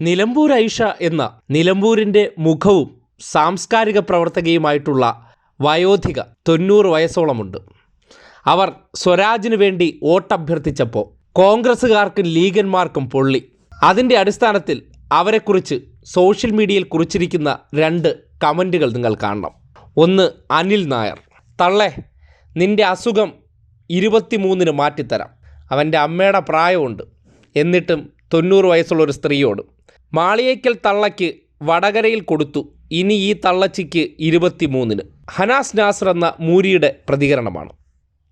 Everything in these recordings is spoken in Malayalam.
നിലമ്പൂർ ഐഷ എന്ന നിലമ്പൂരിന്റെ മുഖവും സാംസ്കാരിക പ്രവർത്തകയുമായിട്ടുള്ള വയോധിക തൊണ്ണൂറ് വയസ്സോളമുണ്ട്. അവർ സ്വരാജിന് വേണ്ടി വോട്ടഭ്യർത്ഥിച്ചപ്പോൾ കോൺഗ്രസ്സുകാർക്കും ലീഗന്മാർക്കും പൊള്ളി. അതിന്റെ അടിസ്ഥാനത്തിൽ അവരെക്കുറിച്ച് സോഷ്യൽ മീഡിയയിൽ കുറിച്ചിരിക്കുന്ന രണ്ട് കമന്റുകൾ നിങ്ങൾ കാണണം. ഒന്ന് അനിൽ നായർ. തള്ളേ നിന്റെ അസുഖം ഇരുപത്തിമൂന്നിന് മാറ്റിത്തരാം. അവന്റെ അമ്മയുടെ പ്രായമുണ്ട്. എന്നിട്ടും തൊണ്ണൂറ് വയസ്സുള്ള ഒരു സ്ത്രീയോട് മാളിയേക്കൽ തള്ളയ്ക്ക് വടകരയിൽ കൊടുത്തു. ഇനി ഈ തള്ളച്ചിക്ക് ഇരുപത്തിമൂന്നിന്. ഹനാസ് നാസർ എന്ന മൂരിയുടെ പ്രതികരണമാണ്.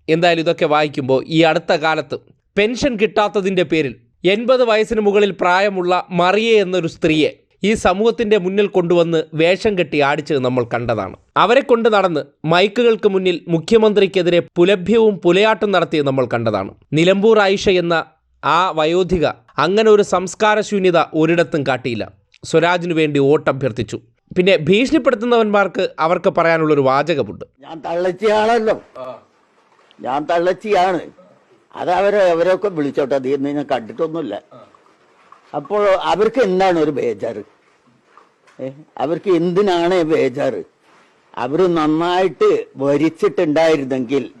എന്തായാലും ഇതൊക്കെ വായിക്കുമ്പോൾ ഈ അടുത്ത കാലത്ത് പെൻഷൻ കിട്ടാത്തതിന്റെ പേരിൽ എൺപത് വയസ്സിന് മുകളിൽ പ്രായമുള്ള മറിയ എന്നൊരു സ്ത്രീയെ ഈ സമൂഹത്തിന്റെ മുന്നിൽ കൊണ്ടുവന്ന് വേഷം കെട്ടി ആടിച്ചത് നമ്മൾ കണ്ടതാണ്. അവരെ കൊണ്ട് നടന്ന് മൈക്കുകൾക്ക് മുന്നിൽ മുഖ്യമന്ത്രിക്കെതിരെ പുലഭ്യവും പുലയാട്ടും നടത്തിയത് നമ്മൾ കണ്ടതാണ്. നിലമ്പൂർ ആയിഷ എന്ന ആ വയോധിക അങ്ങനെ ഒരു സംസ്കാരശൂന്യത ഒരിടത്തും കാട്ടിയില്ല. സ്വരാജിനു വേണ്ടി വോട്ടഭ്യർത്ഥിച്ചു പിന്നെ ഭീഷണിപ്പെടുത്തുന്നവന്മാർക്ക് അവർക്ക് പറയാനുള്ളൊരു വാചകമുണ്ട്. ഞാൻ തള്ളച്ചിയാണല്ലോ ഞാൻ തള്ളച്ചിയാണ്. അത് അവരെ അവരൊക്കെ വിളിച്ചോട്ടെ. അതിൽ ഞാൻ കണ്ടിട്ടൊന്നുമില്ല. അപ്പോൾ അവർക്ക് എന്താണ് ഒരു ബേജാറ്? അവർക്ക് എന്തിനാണ് ബേജാറ്? അവർ നന്നായിട്ട് ഭരിച്ചിട്ടുണ്ടായിരുന്നെങ്കിൽ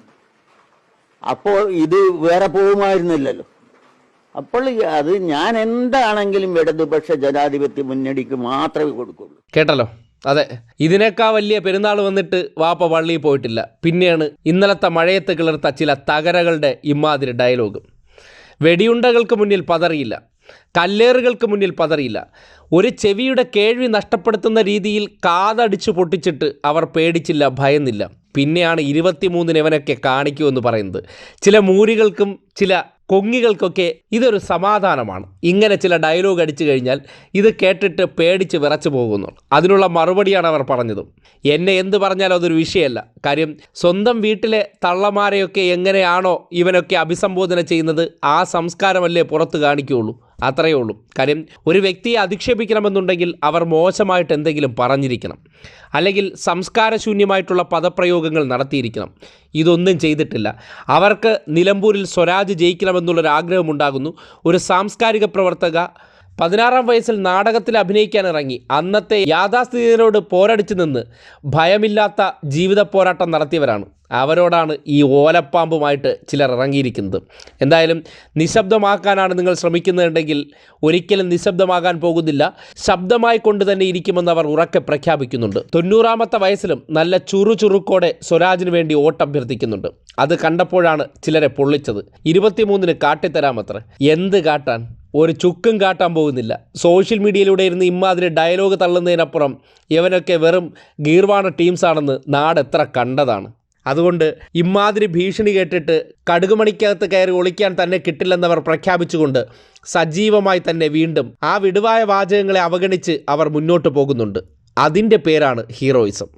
അപ്പോൾ ഇത് വേറെ പോകുമായിരുന്നില്ലല്ലോ അപ്പോൾ അത് ഞാൻ എന്താണെങ്കിലും ഇടതുപക്ഷ ജനാധിപത്യ മുന്നണിക്ക് മാത്രമേ കൊടുക്കുള്ളൂ. കേട്ടല്ലോ? അതെ. ഇതിനേക്കാ വലിയ പെരുന്നാൾ വന്നിട്ട് വാപ്പ പള്ളിയിൽ പോയിട്ടില്ല. പിന്നെയാണ് ഇന്നലത്തെ മഴയത്ത് കിളർത്ത ചില തകരകളുടെ ഇമാതിരി ഡയലോഗ്. വെടിയുണ്ടകൾക്ക് മുന്നിൽ പതറിയില്ല. കല്ലേറുകൾക്ക് മുന്നിൽ പതറിയില്ല. ഒരു ചെവിയുടെ കേൾവി നഷ്ടപ്പെടുത്തുന്ന രീതിയിൽ കാതടിച്ചു പൊട്ടിച്ചിട്ട് അവർ പേടിച്ചില്ല ഭയന്നില്ല. പിന്നെയാണ് ഇരുപത്തിമൂന്നിന് കാണിക്കൂ എന്ന് പറയുന്നത്. ചില മൂരികൾക്കും ചില കൊങ്ങികൾക്കൊക്കെ ഇതൊരു സമാധാനമാണ്. ഇങ്ങനെ ചില ഡയലോഗ് അടിച്ചു കഴിഞ്ഞാൽ ഇത് കേട്ടിട്ട് പേടിച്ച് വിറച്ചു പോകുന്നു. അതിനുള്ള മറുപടിയാണ് അവർ പറഞ്ഞത്. എന്നെ എന്ത് പറഞ്ഞാലും അതൊരു വിഷയമല്ല. കാര്യം സ്വന്തം വീട്ടിലെ തള്ളമാരെയൊക്കെ എങ്ങനെയാണോ ഇവനൊക്കെ അഭിസംബോധന ചെയ്യുന്നത് ആ സംസ്കാരമല്ലേ പുറത്ത് കാണിക്കുകയുള്ളൂ. അത്രയേ ഉള്ളൂ. കാര്യം ഒരു വ്യക്തിയെ അധിക്ഷേപിക്കണമെന്നുണ്ടെങ്കിൽ അവർ മോശമായിട്ട് എന്തെങ്കിലും പറഞ്ഞിരിക്കണം. അല്ലെങ്കിൽ സംസ്കാരശൂന്യമായിട്ടുള്ള പദപ്രയോഗങ്ങൾ നടത്തിയിരിക്കണം. ഇതൊന്നും ചെയ്തിട്ടില്ല. അവർക്ക് നിലമ്പൂരിൽ സ്വരാജ് ജയിക്കണമെന്നുള്ളൊരു ആഗ്രഹമുണ്ടാകുന്നു ഒരു സാംസ്കാരിക പ്രവർത്തക പതിനാറാം വയസ്സിൽ നാടകത്തിൽ അഭിനയിക്കാൻ ഇറങ്ങി. അന്നത്തെ യാഥാസ്ഥിതികരോട് പോരടിച്ചു നിന്ന് ഭയമില്ലാത്ത ജീവിത പോരാട്ടം നടത്തിയവരാണ്. അവരോടാണ് ഈ ഓലപ്പാമ്പുമായിട്ട് ചിലർ ഇറങ്ങിയിരിക്കുന്നത്. എന്തായാലും നിശബ്ദമാക്കാനാണ് നിങ്ങൾ ശ്രമിക്കുന്നുണ്ടെങ്കിൽ ഒരിക്കലും നിശബ്ദമാകാൻ പോകുന്നില്ല. ശബ്ദമായി കൊണ്ട് തന്നെ ഇരിക്കുമെന്ന് അവർ ഉറക്കെ പ്രഖ്യാപിക്കുന്നുണ്ട്. തൊണ്ണൂറാമത്തെ വയസ്സിലും നല്ല ചുറുചുറുക്കോടെ സ്വരാജിന് വേണ്ടി വോട്ടഭ്യർത്ഥിക്കുന്നുണ്ട് അത് കണ്ടപ്പോഴാണ് ചിലരെ പൊള്ളിച്ചത്. ഇരുപത്തിമൂന്നിന് കാട്ടിത്തരാമത്ര. എന്ത് കാട്ടാൻ? ഒരു ചുക്കും കാട്ടാൻ പോകുന്നില്ല. സോഷ്യൽ മീഡിയയിലൂടെ ഇരുന്ന് ഇമ്മാതിരി ഡയലോഗ് തള്ളുന്നതിനപ്പുറം ഇവനൊക്കെ വെറും ഗീർവാണ ടീംസാണെന്ന് നാട് എത്ര കണ്ടതാണ്. അതുകൊണ്ട് ഇമ്മാതിരി ഭീഷണി കേട്ടിട്ട് കടുകുമണിക്കകത്ത് കയറി ഒളിക്കാൻ തന്നെ കിട്ടില്ലെന്നവർ പ്രഖ്യാപിച്ചുകൊണ്ട് സജീവമായി തന്നെ വീണ്ടും ആ വിടുവായ വാചകങ്ങളെ അവഗണിച്ച് അവർ മുന്നോട്ട് പോകുന്നുണ്ട്. അതിന്റെ പേരാണ് ഹീറോയിസം.